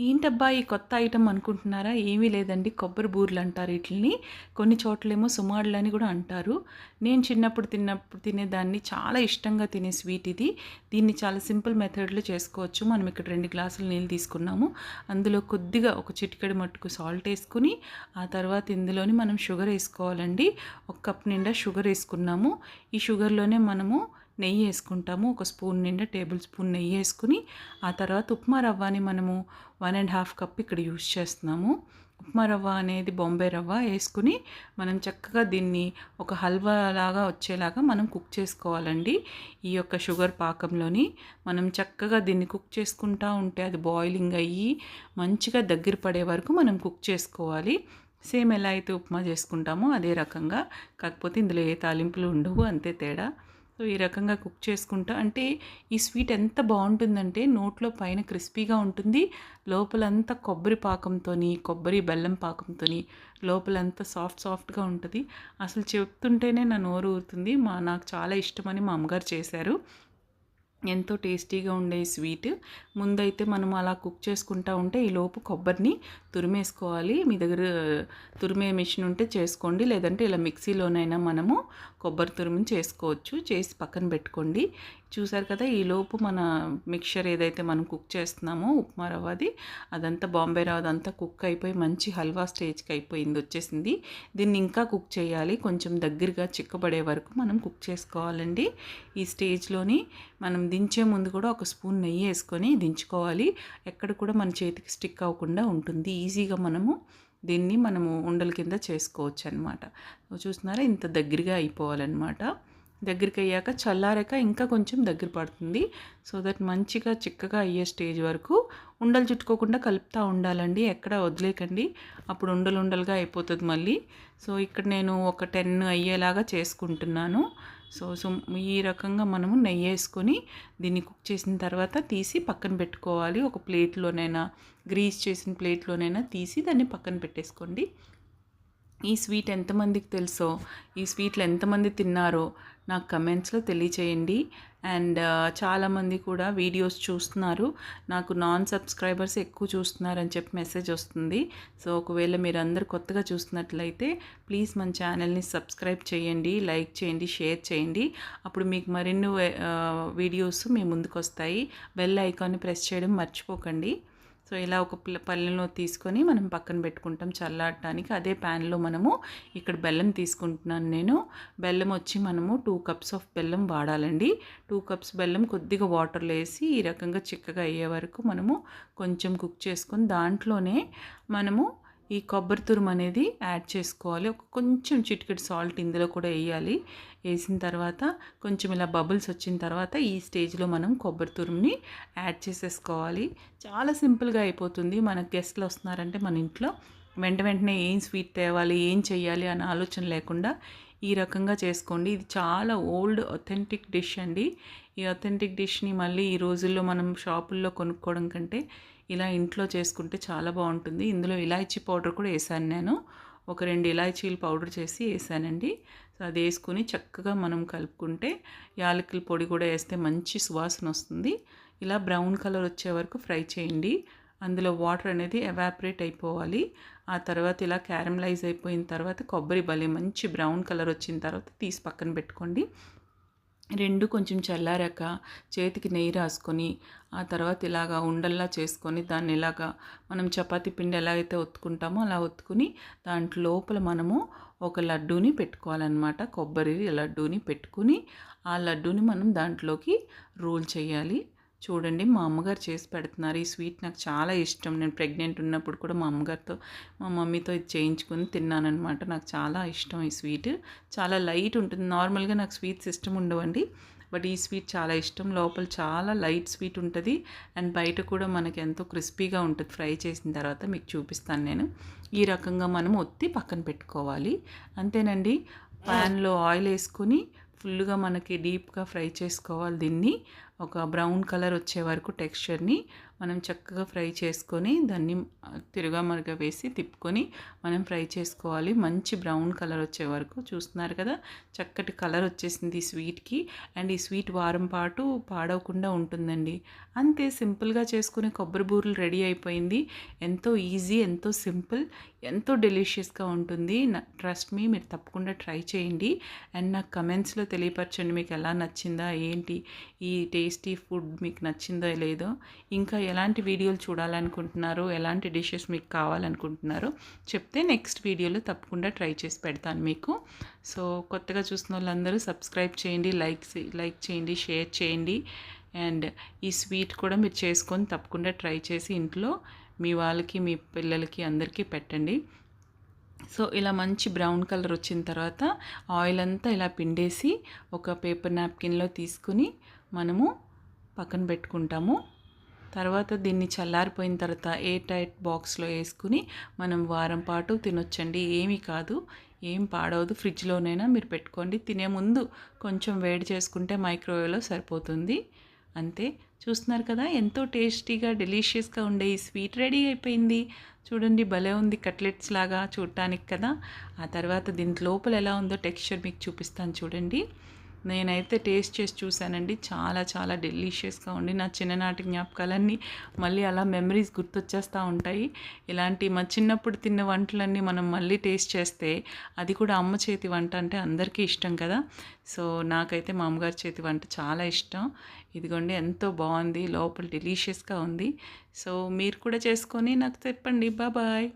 ఏంటబ్బా ఈ కొత్త ఐటమ్ అనుకుంటున్నారా? ఏమీ లేదండి. కొబ్బరి బూర్లు అంటారు వీటిని కొన్ని చోట్లేమో సుమారులు అని కూడా అంటారు. నేను చిన్నప్పుడు తిన్నప్పుడు తినేదాన్ని చాలా ఇష్టంగా తినే స్వీట్ ఇది. దీన్ని చాలా సింపుల్ మెథడ్లో చేసుకోవచ్చు. మనం ఇక్కడ రెండు గ్లాసులు నీళ్ళు తీసుకున్నాము. అందులో కొద్దిగా ఒక చిటికెడు మట్టుకు సాల్ట్ వేసుకుని ఆ తర్వాత ఇందులోని మనం షుగర్ వేసుకోవాలండి. ఒక కప్ నిండా షుగర్ వేసుకున్నాము. ఈ షుగర్లోనే మనము నెయ్యి వేసుకుంటాము. ఒక స్పూన్ నిండా టేబుల్ స్పూన్ నెయ్యి వేసుకుని ఆ తర్వాత ఉప్మా రవ్వని మనము వన్ అండ్ హాఫ్ కప్ ఇక్కడ యూస్ చేస్తున్నాము. ఉప్మా రవ్వ అనేది బొంబే రవ్వ వేసుకుని మనం చక్కగా దీన్ని ఒక హల్వా లాగా వచ్చేలాగా మనం కుక్ చేసుకోవాలండి. ఈ యొక్క షుగర్ పాకంలోని మనం చక్కగా దీన్ని కుక్ చేసుకుంటా ఉంటే అది బాయిలింగ్ అయ్యి మంచిగా దగ్గర పడే వరకు మనం కుక్ చేసుకోవాలి. సేమ్ ఎలా అయితే ఉప్మా చేసుకుంటామో అదే రకంగా. కాకపోతే ఇందులో ఏ తాలింపులు ఉండవు అంతే తేడా. సో ఈ రకంగా కుక్ చేసుకుంటా. అంటే ఈ స్వీట్ ఎంత బాగుంటుందంటే నోట్లో పైన క్రిస్పీగా ఉంటుంది. లోపలంతా కొబ్బరి పాకంతో కొబ్బరి బెల్లం పాకంతో లోపలంతా సాఫ్ట్ సాఫ్ట్గా ఉంటుంది. అసలు చెప్తుంటేనే నా నోరు ఊరుతుంది. మా నాకు చాలా ఇష్టమని మా అమ్మగారు చేశారు. ఎంతో టేస్టీగా ఉండే స్వీట్. ముందైతే మనం అలా కుక్ చేసుకుంటా ఉంటే ఈ లోపు కొబ్బరిని తురిమేసుకోవాలి. మీ దగ్గర తురిమే మిషన్ ఉంటే చేసుకోండి. లేదంటే ఇలా మిక్సీలోనైనా మనము కొబ్బరి తురిమిని చేసుకోవచ్చు. చేసి పక్కన పెట్టుకోండి. చూసారు కదా ఈ లోపు మన మిక్చర్ ఏదైతే మనం కుక్ చేస్తున్నామో ఉప్మా రవ్వది అదంతా బాంబే రవ్వ అదంతా కుక్ అయిపోయి మంచి హల్వా స్టేజ్కి అయిపోయింది వచ్చేసింది. దీన్ని ఇంకా కుక్ చేయాలి కొంచెం దగ్గరగా చిక్కబడే వరకు మనం కుక్ చేసుకోవాలండి. ఈ స్టేజ్లోని మనం దించే ముందు కూడా ఒక స్పూన్ నెయ్యి వేసుకొని దించుకోవాలి. ఎక్కడ కూడా మన చేతికి స్టిక్ అవ్వకుండా ఉంటుంది. ఈజీగా మనము దీన్ని మనము ఉండల కింద చేసుకోవచ్చు అనమాట చూస్తున్నారా? ఇంత దగ్గరగా అయిపోవాలన్నమాట. దగ్గరికి అయ్యాక చల్లారాక ఇంకా కొంచెం దగ్గర పడుతుంది. సో దట్ మంచిగా చిక్కగా అయ్యే స్టేజ్ వరకు ఉండలు చుట్టుకోకుండా కలుపుతూ ఉండాలండి. ఎక్కడ వదిలేకండి. అప్పుడు ఉండలు ఉండలుగా అయిపోతుంది మళ్ళీ. సో ఇక్కడ నేను ఒక టెన్ అయ్యేలాగా చేసుకుంటున్నాను. సో సో ఈ రకంగా మనము నెయ్యి వేసుకొని దీన్ని కుక్ చేసిన తర్వాత తీసి పక్కన పెట్టుకోవాలి. ఒక ప్లేట్లోనైనా గ్రీస్ చేసిన ప్లేట్లోనైనా తీసి దాన్ని పక్కన పెట్టేసుకోండి. ఈ స్వీట్ ఎంతమందికి తెలుసో ఈ స్వీట్లు ఎంతమంది తిన్నారో నాకు కమెంట్స్లో తెలియచేయండి. అండ్ చాలామంది కూడా వీడియోస్ చూస్తున్నారు. నాకు నాన్ సబ్స్క్రైబర్స్ ఎక్కువ చూస్తున్నారని చెప్పి మెసేజ్ వస్తుంది. సో ఒకవేళ మీరు అందరు కొత్తగా చూస్తున్నట్లయితే ప్లీజ్ మన ఛానల్ని సబ్స్క్రైబ్ చేయండి లైక్ చేయండి షేర్ చేయండి. అప్పుడు మీకు మరిన్ని వీడియోస్ మీ ముందుకు వస్తాయి బెల్ ఐకాన్ని ప్రెస్ చేయడం మర్చిపోకండి. సో ఇలా ఒక పల్లెలో తీసుకొని మనం పక్కన పెట్టుకుంటాం చల్లారటానికి. అదే ప్యాన్లో మనము ఇక్కడ బెల్లం తీసుకుంటున్నాను నేను. బెల్లం వచ్చి మనము టూ కప్స్ ఆఫ్ బెల్లం వాడాలండి. టూ కప్స్ బెల్లం కొద్దిగా వాటర్లో వేసి ఈ రకంగా చిక్కగా అయ్యే వరకు మనము కొంచెం కుక్ చేసుకొని దాంట్లోనే మనము ఈ కొబ్బరి తురుము అనేది యాడ్ చేసుకోవాలి. ఒక కొంచెం చిటికెట్ సాల్ట్ ఇందులో కూడా వేయాలి. వేసిన తర్వాత కొంచెం ఇలా బబుల్స్ వచ్చిన తర్వాత ఈ స్టేజ్లో మనం కొబ్బరి తురుముని యాడ్ చేసేసుకోవాలి. చాలా సింపుల్గా అయిపోతుంది. మన గెస్ట్లు వస్తున్నారంటే మన ఇంట్లో వెంట వెంటనే ఏం స్వీట్ తేవాలి ఏం చేయాలి అనే ఆలోచన లేకుండా ఈ రకంగా చేసుకోండి. ఇది చాలా ఓల్డ్ ఒథెంటిక్ డిష్ అండి. ఈ అథెంటిక్ డిష్ని మళ్ళీ ఈ రోజుల్లో మనం షాపుల్లో కొనుక్కోవడం కంటే ఇలా ఇంట్లో చేసుకుంటే చాలా బాగుంటుంది. ఇందులో ఇలాచీ పౌడర్ కూడా వేసాను నేను. ఒక రెండు ఇలాచీలు పౌడర్ చేసి వేసానండి. సో అది వేసుకుని చక్కగా మనం కలుపుకుంటే యాలకుల పొడి కూడా వేస్తే మంచి సువాసన వస్తుంది. ఇలా బ్రౌన్ కలర్ వచ్చే వరకు ఫ్రై చేయండి. అందులో వాటర్ అనేది ఎవాపరేట్ అయిపోవాలి. ఆ తర్వాత ఇలా క్యారమలైజ్ అయిపోయిన తర్వాత కొబ్బరి భలే మంచి బ్రౌన్ కలర్ వచ్చిన తర్వాత తీసి పక్కన పెట్టుకోండి. రెండు కొంచెం చల్లారాక చేతికి నెయ్యి రాసుకొని ఆ తర్వాత ఇలాగా ఉండల్లా చేసుకొని దాన్ని ఇలాగా మనం చపాతీ పిండి ఎలా అయితే ఒత్తుకుంటామో అలా ఒత్తుకుని దాంట్లో లోపల మనము ఒక లడ్డూని పెట్టుకోవాలన్నమాట. కొబ్బరి లడ్డూని పెట్టుకుని ఆ లడ్డూని మనం దాంట్లోకి రోల్ చేయాలి. చూడండి మా అమ్మగారు చేసి పెడుతున్నారు. ఈ స్వీట్ నాకు చాలా ఇష్టం. నేను ప్రెగ్నెంట్ ఉన్నప్పుడు కూడా మా అమ్మగారితో మా మమ్మీతో ఇది చేయించుకొని తిన్నానమాట నాకు చాలా ఇష్టం ఈ స్వీట్. చాలా లైట్ ఉంటుంది. నార్మల్గా నాకు స్వీట్స్ ఇష్టం ఉండవండి బట్ ఈ స్వీట్ చాలా ఇష్టం. లోపల చాలా లైట్ స్వీట్ ఉంటుంది. అండ్ బయట కూడా మనకి ఎంతో క్రిస్పీగా ఉంటుంది. ఫ్రై చేసిన తర్వాత మీకు చూపిస్తాను నేను. ఈ రకంగా మనం ఒత్తి పక్కన పెట్టుకోవాలి. అంతేనండి ప్యాన్లో ఆయిల్ వేసుకొని ఫుల్గా మనకి డీప్గా ఫ్రై చేసుకోవాలి దీన్ని. ఒక బ్రౌన్ కలర్ వచ్చే వరకు టెక్స్చర్ని మనం చక్కగా ఫ్రై చేసుకొని దాన్ని తిరుగామరుగా వేసి తిప్పుకొని మనం ఫ్రై చేసుకోవాలి. మంచి బ్రౌన్ కలర్ వచ్చే వరకు. చూస్తున్నారు కదా? చక్కటి కలర్ వచ్చేసింది ఈ స్వీట్కి. అండ్ ఈ స్వీట్ వారం పాటు పాడవకుండా ఉంటుందండి. అంతే సింపుల్గా చేసుకునే కొబ్బరి బూరెలు రెడీ అయిపోయింది. ఎంతో ఈజీ ఎంతో సింపుల్ ఎంతో డెలిషియస్గా ఉంటుంది. ట్రస్ట్ మీ మీరు తప్పకుండా ట్రై చేయండి. అండ్ నాకు కమెంట్స్లో తెలియపరచండి మీకు ఎలా నచ్చిందా ఏంటి? ఈ టేస్ట్ టేస్టీ ఫుడ్ మీకు నచ్చిందో లేదో ఇంకా ఎలాంటి వీడియోలు చూడాలనుకుంటున్నారో ఎలాంటి డిషెస్ మీకు కావాలనుకుంటున్నారో చెప్తే నెక్స్ట్ వీడియోలో తప్పకుండా ట్రై చేసి పెడతాను మీకు. సో కొత్తగా చూసిన వాళ్ళందరూ సబ్స్క్రైబ్ చేయండి లైక్ లైక్ చేయండి షేర్ చేయండి. అండ్ ఈ స్వీట్ కూడా మీరు చేసుకొని తప్పకుండా ట్రై చేసి ఇంట్లో మీ వాళ్ళకి మీ పిల్లలకి అందరికీ పెట్టండి. సో ఇలా మంచి బ్రౌన్ కలర్ వచ్చిన తర్వాత ఆయిల్ అంతా ఇలా పిండేసి ఒక పేపర్ నాప్కిన్లో తీసుకుని మనము పక్కన పెట్టుకుంటాము. తర్వాత దీన్ని చల్లారిపోయిన తర్వాత ఏ టైట్ బాక్స్లో వేసుకుని మనం వారం పాటు తినొచ్చండి. ఏమీ కాదు. ఏం పాడవదు. ఫ్రిడ్జ్లోనైనా మీరు పెట్టుకోండి. తినే ముందు కొంచెం వేడి చేసుకుంటే మైక్రోవేవ్లో సరిపోతుంది. అంతే. చూస్తున్నారు కదా ఎంతో టేస్టీగా డెలిషియస్గా ఉండే ఈ స్వీట్ రెడీ అయిపోయింది. చూడండి భలే ఉంది కట్లెట్స్ లాగా చూడటానికి కదా. ఆ తర్వాత దీని లోపల ఎలా ఉందో టెక్స్చర్ మీకు చూపిస్తాను చూడండి. నేనైతే టేస్ట్ చేసి చూశానండి. చాలా చాలా డెలిషియస్గా ఉండి నా చిన్ననాటి జ్ఞాపకాలన్నీ మళ్ళీ అలా మెమరీస్ గుర్తొచ్చేస్తూ ఉంటాయి. ఇలాంటి మా చిన్నప్పుడు తిన్న వంటలన్నీ మనం మళ్ళీ టేస్ట్ చేస్తే అది కూడా అమ్మ చేతి వంట అంటే అందరికీ ఇష్టం కదా. సో నాకైతే మా అమ్మగారి చేతి వంట చాలా ఇష్టం. ఇదిగోండి ఎంతో బాగుంది లోపల డెలిషియస్గా ఉంది. సో మీరు కూడా చేసుకొని నాకు చెప్పండి. బాబాయ్